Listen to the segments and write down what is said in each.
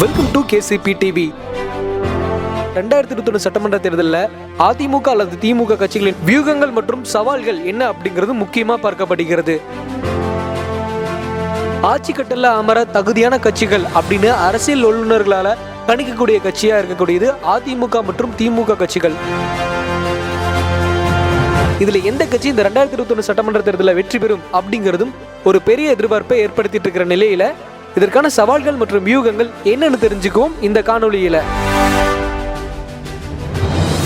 Welcome to KCP TV ரெண்டாயிரத்தி இருபத்தொன்று சட்டமன்ற தேர்தலில் அதிமுக அல்லது திமுக கட்சிகளின் வியூகங்கள் மற்றும் சவால்கள் என்ன அப்படிங்கிறது முக்கியமாக பார்க்கப்படுகிறது. ஆட்சி கட்டல அமர தகுதியான கட்சிகள் அப்படின்னு அரசியல் வல்லுநர்களால் கணிக்கக்கூடிய கட்சியாக இருக்கக்கூடியது அதிமுக மற்றும் திமுக கட்சிகள். இதில் எந்த கட்சி இந்த ரெண்டாயிரத்தி இருபத்தொன்னு சட்டமன்ற தேர்தலில் வெற்றி பெறும் அப்படிங்கிறதும் ஒரு பெரிய எதிர்பார்ப்பை ஏற்படுத்திட்டு இருக்கிற நிலையில் இதற்கான சவால்கள் மற்றும் வியூகங்கள் என்னன்னு தெரிஞ்சுக்குவோம் இந்த காணொளியில.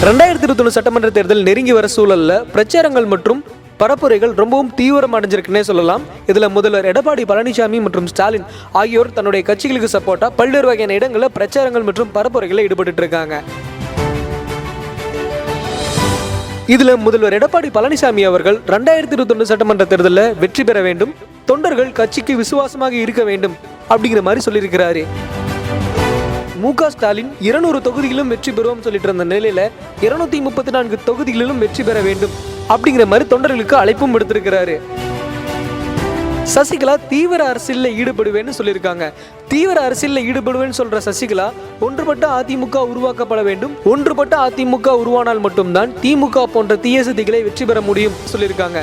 ரெண்டாயிரத்தி இருபத்தொன்னு சட்டமன்ற தேர்தல் நெருங்கி வர சூழல்ல பிரச்சாரங்கள் மற்றும் பரப்புரைகள் ரொம்பவும் தீவிரம் அடைஞ்சிருக்குன்னே சொல்லலாம். இதுல முதல்வர் எடப்பாடி பழனிசாமி மற்றும் ஸ்டாலின் ஆகியோர் தன்னுடைய கட்சிகளுக்கு சப்போர்ட்டாக பல்வேறு வகையான இடங்களில் பிரச்சாரங்கள் மற்றும் பரப்புரைகளில் ஈடுபட்டு இருக்காங்க. இதுல முதல்வர் எடப்பாடி பழனிசாமி அவர்கள் ரெண்டாயிரத்தி இருபத்தொன்னு சட்டமன்ற தேர்தலில் வெற்றி பெற வேண்டும். தொண்டர்கள் கட்சிக்கு விசுவாசமாக இருக்க வேண்டும். அப்படிங்கிற மாதிரி சொல்லியிருக்கிறாரு. மு க ஸ்டாலின் இருநூறு தொகுதிகளிலும் வெற்றி பெறுவோம் சொல்லிட்டு இருந்த நிலையில இருநூத்தி முப்பத்தி நான்கு தொகுதிகளிலும் வெற்றி பெற வேண்டும் அப்படிங்கிற மாதிரி தொண்டர்களுக்கு அழைப்பும் விடுத்திருக்கிறாரு. சசிகலா தீவிர அரசியலில் ஈடுபடுவேன்னு சொல்லியிருக்காங்க. தீவிர அரசியலில் ஈடுபடுவேன்னு சொல்ற சசிகலா ஒன்றுபட்ட அதிமுக உருவாக்கப்பட வேண்டும். ஒன்றுபட்ட அதிமுக உருவானால் மட்டும்தான் திமுக போன்ற தீய சதிகளை வெற்றி பெற முடியும் சொல்லியிருக்காங்க.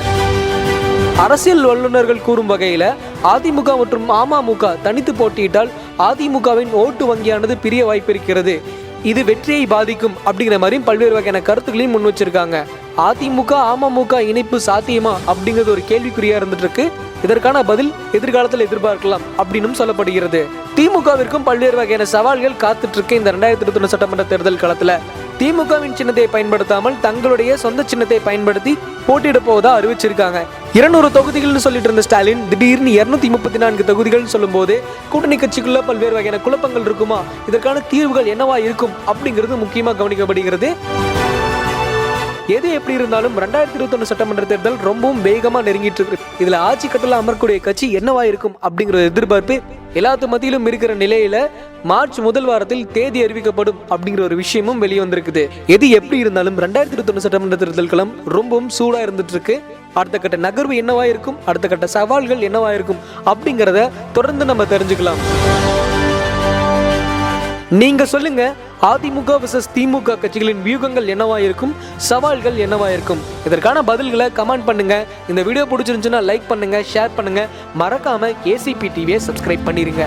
அரசியல் வல்லுநர்கள் கூறும் வகையில் அதிமுக மற்றும் அமமுக தனித்து போட்டியிட்டால் அதிமுகவின் ஓட்டு வங்கியானது பிரிய வாய்ப்பிருக்கிறது. இது வெற்றியை பாதிக்கும் அப்படிங்கிற மாதிரியும் பல்வேறு வகையான கருத்துக்களையும் முன் வச்சிருக்காங்க. அதிமுக அமமுக இணைப்பு சாத்தியமா அப்படிங்கிறது ஒரு கேள்விக்குறியா இருந்துட்டு இருக்கு இதற்கான பதில் எதிர்காலத்தில் எதிர்பார்க்கலாம் அப்படின்னும் சொல்லப்படுகிறது. திமுகவிற்கும் பல்வேறு வகையான சவால்கள் காத்துட்டு இருக்கு இந்த ரெண்டாயிரத்தி இருபத்தி சட்டமன்ற தேர்தல் காலத்துல. திமுகவின் சின்னத்தை பயன்படுத்தாமல் தங்களுடைய சொந்த சின்னத்தை பயன்படுத்தி போட்டியிட போவதா அறிவிச்சிருக்காங்க. இருநூறு தொகுதிகள்னு சொல்லிட்டு இருந்த ஸ்டாலின் திடீர்னு இருநூத்தி முப்பத்தி நான்கு தொகுதிகள்னு சொல்லும்போது கூட்டணி கட்சிக்குள்ள பல்வேறு வகையான குழப்பங்கள் இருக்குமா? இதற்கான தீர்வுகள் என்னவா இருக்கும்? அப்படிங்கிறது முக்கியமாக கவனிக்கப்படுகிறது. எது எப்படி இருந்தாலும் ரெண்டாயிரத்தி இருபத்தொன்னு சட்டமன்ற தேர்தல் ரொம்பவும் வேகமா நெருங்கிட்டு இருக்கு. இதுல ஆட்சி கட்டல அமரக்கூடிய கட்சி என்னவா இருக்கும் அப்படிங்கிற எதிர்பார்ப்பு எல்லாத்து மத்தியிலும் இருக்கிற நிலையில மார்ச் முதல் வாரத்தில் தேதி அறிவிக்கப்படும் அப்படிங்கிற ஒரு விஷயமும் வெளியே வந்திருக்குது. எது எப்படி இருந்தாலும் ரெண்டாயிரத்தி இருபத்தொன்னு சட்டமன்ற தேர்தல் களம் ரொம்பவும் சூடா இருந்துட்டு இருக்கு. அடுத்த கட்ட நகர்வு என்னவா இருக்கும்? அடுத்த கட்ட சவால்கள் என்னவா இருக்கும்? அப்படிங்கிறத தொடர்ந்து நம்ம தெரிஞ்சுக்கலாம். நீங்க சொல்லுங்க அதிமுக விசஸ் திமுக கட்சிகளின் வியூகங்கள் என்னவா இருக்கும்? சவால்கள் என்னவா இருக்கும்? இதற்கான பதில்களை கமெண்ட் பண்ணுங்க. இந்த வீடியோ பிடிச்சிருந்துச்சுன்னா லைக் பண்ணுங்க ஷேர் பண்ணுங்க. மறக்காம ஏசிபி டிவியை சப்ஸ்கிரைப் பண்ணிருங்க.